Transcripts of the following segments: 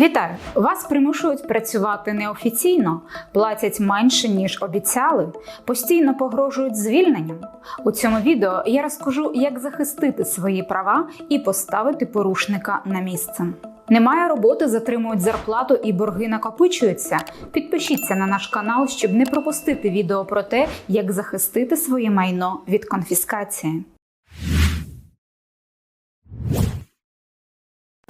Вітаю! Вас примушують працювати неофіційно, платять менше ніж обіцяли, постійно погрожують звільненням. У цьому відео я розкажу, як захистити свої права і поставити порушника на місце. Немає роботи, затримують зарплату і борги накопичуються. Підпишіться на наш канал, щоб не пропустити відео про те, як захистити своє майно від конфіскації.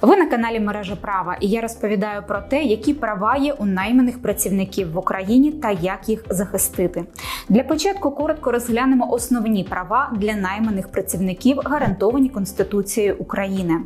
Ви на каналі Мережа права, і я розповідаю про те, які права є у найманих працівників в Україні та як їх захистити. Для початку коротко розглянемо основні права для найманих працівників, гарантовані Конституцією України.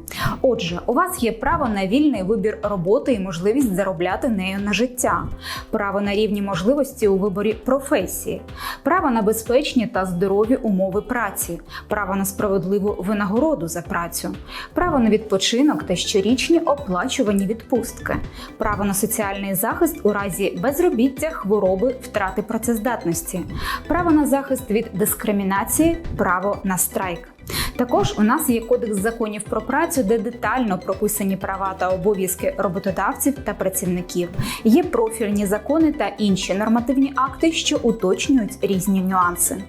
Отже, у вас є право на вільний вибір роботи і можливість заробляти нею на життя, право на рівні можливості у виборі професії, право на безпечні та здорові умови праці, право на справедливу винагороду за працю, право на відпочинок та щорічні оплачувані відпустки, право на соціальний захист у разі безробіття, хвороби, втрати працездатності, право на захист від дискримінації, право на страйк. Також у нас є кодекс законів про працю, де детально прописані права та обов'язки роботодавців та працівників. Є профільні закони та інші нормативні акти, що уточнюють різні нюанси.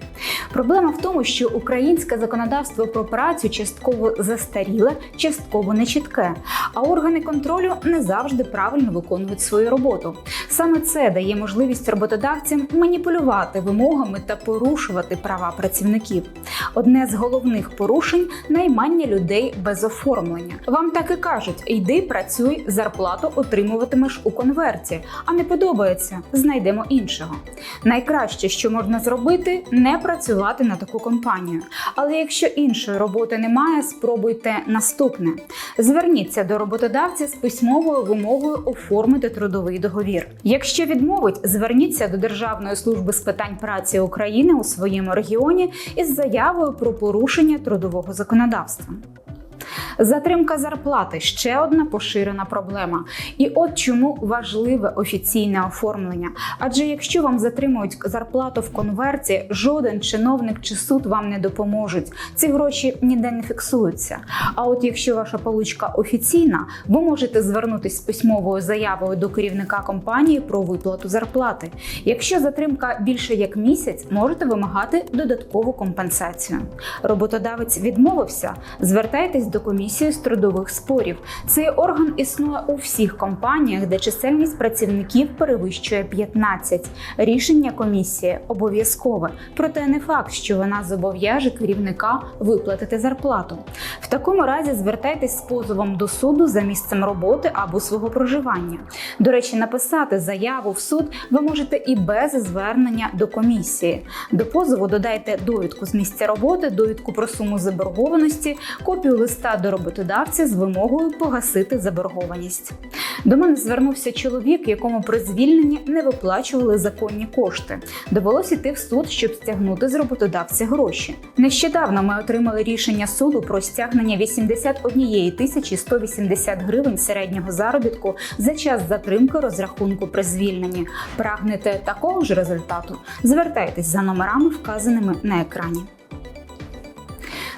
Проблема в тому, що українське законодавство про працю частково застаріле, частково нечітке, а органи контролю не завжди правильно виконують свою роботу. Саме це дає можливість роботодавцям маніпулювати вимогами та порушувати права працівників. Одне з головних порушень наймання людей без оформлення. Вам так і кажуть: йди, працюй, зарплату отримуватимеш у конверті, а не подобається, знайдемо іншого. Найкраще, що можна зробити, не працювати на таку компанію. Але якщо іншої роботи немає, спробуйте наступне: зверніться до роботодавця з письмовою вимогою оформити трудовий договір. Якщо відмовить, зверніться до Державної служби з питань праці України у своєму регіоні із заявою про порушення трудового законодавства. Затримка зарплати ще одна поширена проблема. І от чому важливе офіційне оформлення. Адже якщо вам затримують зарплату в конверті, жоден чиновник чи суд вам не допоможуть. Ці гроші ніде не фіксуються. А от якщо ваша получка офіційна, ви можете звернутися з письмовою заявою до керівника компанії про виплату зарплати. Якщо затримка більше як місяць, можете вимагати додаткову компенсацію. Роботодавець відмовився, звертайтесь до комісії з трудових спорів. Цей орган існує у всіх компаніях, де чисельність працівників перевищує 15. Рішення комісії обов'язкове, проте не факт, що вона зобов'яже керівника виплатити зарплату. В такому разі звертайтесь з позовом до суду за місцем роботи або свого проживання. До речі, написати заяву в суд ви можете і без звернення до комісії. До позову додайте довідку з місця роботи, довідку про суму заборгованості, копію листа до роботодавця з вимогою погасити заборгованість. До мене звернувся чоловік, якому при звільненні не виплачували законні кошти. Довелося йти в суд, щоб стягнути з роботодавця гроші. Нещодавно ми отримали рішення суду про стягнення 81 тисячі 180 гривень середнього заробітку за час затримки розрахунку при звільненні. Прагнете такого ж результату? Звертайтесь за номерами, вказаними на екрані.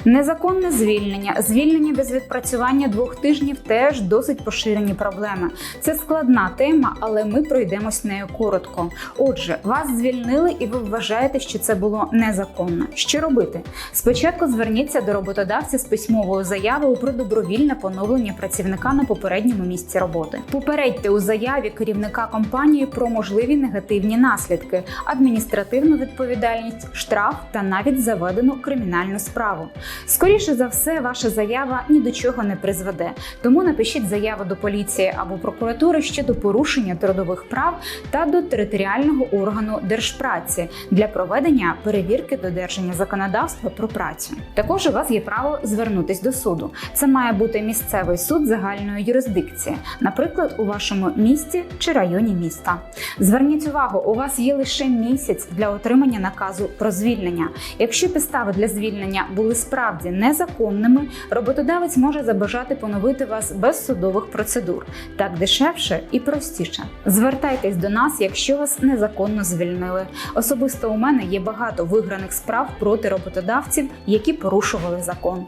Незаконне звільнення, звільнення без відпрацювання двох тижнів теж досить поширені проблеми. Це складна тема, але ми пройдемось нею коротко. Отже, вас звільнили, і ви вважаєте, що це було незаконно. Що робити? Спочатку зверніться до роботодавця з письмовою заявою про добровільне поновлення працівника на попередньому місці роботи. Попередьте у заяві керівника компанії про можливі негативні наслідки, адміністративну відповідальність, штраф та навіть заведену кримінальну справу. Скоріше за все, ваша заява ні до чого не призведе. Тому напишіть заяву до поліції або прокуратури щодо порушення трудових прав та до територіального органу держпраці для проведення перевірки додержання законодавства про працю. Також у вас є право звернутись до суду. Це має бути місцевий суд загальної юрисдикції, наприклад, у вашому місті чи районі міста. Зверніть увагу, у вас є лише місяць для отримання наказу про звільнення. Якщо підстави для звільнення були справді незаконними, роботодавець може забажати поновити вас без судових процедур. Так дешевше і простіше. Звертайтесь до нас, якщо вас незаконно звільнили. Особисто у мене є багато виграних справ проти роботодавців, які порушували закон.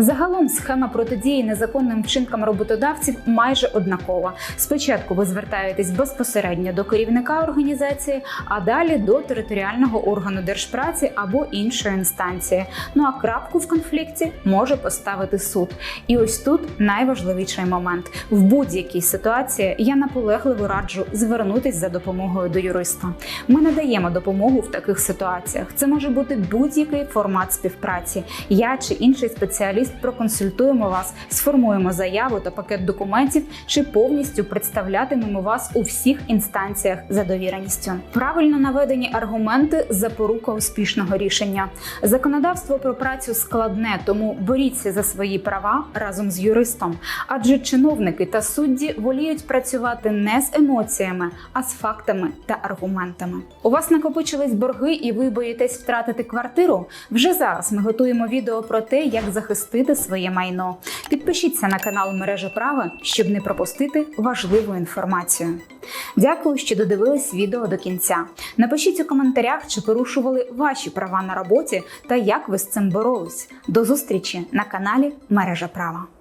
Загалом схема протидії незаконним вчинкам роботодавців майже однакова. Спочатку ви звертаєтесь безпосередньо до керівника організації, а далі до територіального органу держпраці або іншої інстанції. Ну а крапку в конфлікті може поставити суд. І ось тут найважливіший момент: в будь-якій ситуації я наполегливо раджу звернутись за допомогою до юриста. Ми надаємо допомогу в таких ситуаціях. Це може бути будь-який формат співпраці. Я чи інший спеціаліст проконсультуємо вас, сформуємо заяву та пакет документів, чи повністю представлятимемо вас у всіх інстанціях за довіреністю. Правильно наведені аргументи запорука успішного рішення. Законодавство про працю складне, тому боріться за свої права разом з юристом. Адже чиновники та судді воліють працювати не з емоціями, а з фактами та аргументами. У вас накопичились борги, і ви боїтесь втратити квартиру? Вже зараз ми готуємо відео про те, як захистити своє майно. Підпишіться на канал Мережа Права, щоб не пропустити важливу інформацію. Дякую, що додивились відео до кінця. Напишіть у коментарях, чи порушували ваші права на роботі та як ви з цим боролись. До зустрічі на каналі Мережа Права.